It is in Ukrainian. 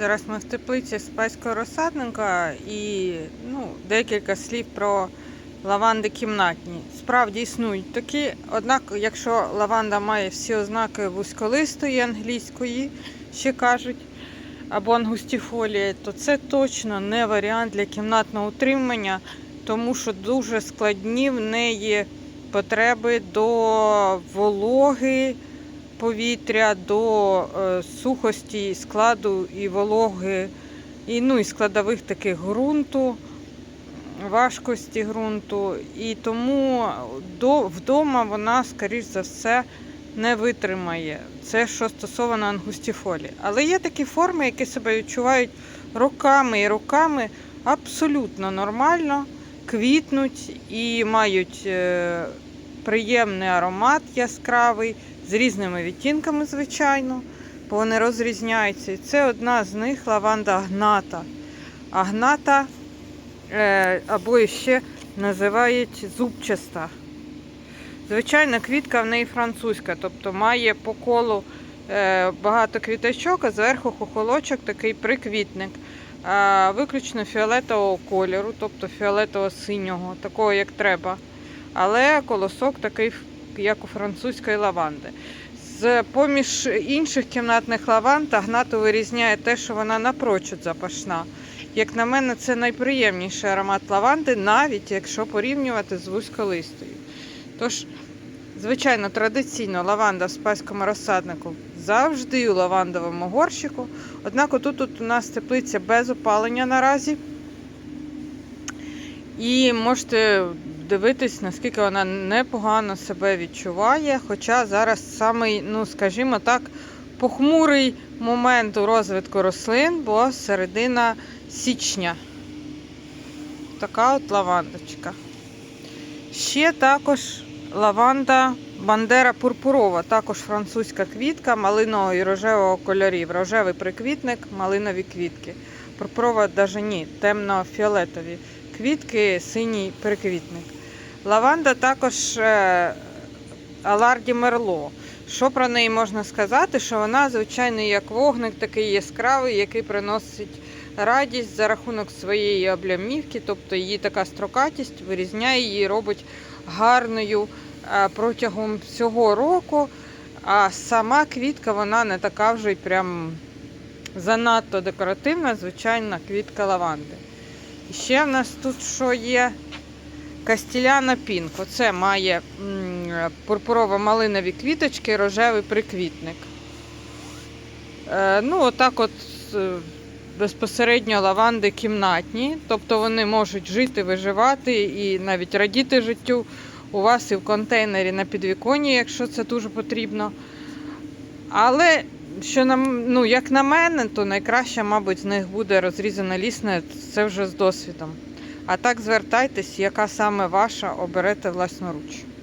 Зараз ми в теплиці спайського розсадника і ну, декілька слів про лаванди кімнатні. Справді існують такі, однак, якщо лаванда має всі ознаки вузьколистої англійської, ще кажуть, або ангустіфолії, то це точно не варіант для кімнатного утримання, тому що дуже складні в неї потреби до вологи повітря, до е, сухості складу і вологи, і, ну, і складових таких ґрунту, важкості ґрунту. І тому до, вдома вона, скоріш за все, не витримає. Це що стосовно ангустіфолії. Але є такі форми, які себе відчувають роками і роками абсолютно нормально, квітнуть і мають е, приємний аромат яскравий, з різними відтінками, звичайно, бо вони розрізняються. І це одна з них лаванда агната. Агната е, або ще називають зубчаста. Звичайно, квітка в неї французька, тобто має по колу е, багато квіточок, а зверху хохолочок такий приквітник. Виключно фіолетового кольору, тобто фіолетово-синього, такого як треба. Але колосок такий, як у французької лаванди. З поміж інших кімнатних лаванд агнату вирізняє те, що вона напрочуд запашна. Як на мене, це найприємніший аромат лаванди, навіть якщо порівнювати з вузьколистою. Тож, звичайно, традиційно лаванда в спаському розсаднику завжди у лавандовому горщику. Однак отут тут у нас теплиця без опалення наразі. І можете дивитись, наскільки вона непогано себе відчуває. Хоча зараз самий, ну скажімо так, похмурий момент у розвитку рослин, бо середина січня. Така от лавандочка. Ще також лаванда Бандера пурпурова, також французька квітка малинового і рожевого кольорів. Рожевий приквітник, малинові квітки. Пурпурова навіть ні, темно-фіолетові квітки, синій приквітник. Лаванда також е, Аларді Мерло. Що про неї можна сказати? Що вона, звичайно, як вогник, такий яскравий, який приносить радість за рахунок своєї облямівки, тобто її така строкатість вирізняє її, робить гарною е, протягом всього року. А сама квітка вона не така вже й прям занадто декоративна, звичайна квітка лаванди. І ще в нас тут що є? Кастіляна Пінко. Це має пурпурово-малинові квіточки, рожевий приквітник. Е, ну, отак от е, безпосередньо лаванди кімнатні, тобто вони можуть жити, виживати і навіть радіти життю у вас і в контейнері на підвіконні, якщо це дуже потрібно. Але, що нам, ну, як на мене, то найкраще, мабуть, з них буде розрізане лісне, це вже з досвідом. А так звертайтесь, яка саме ваша оберете власноруч.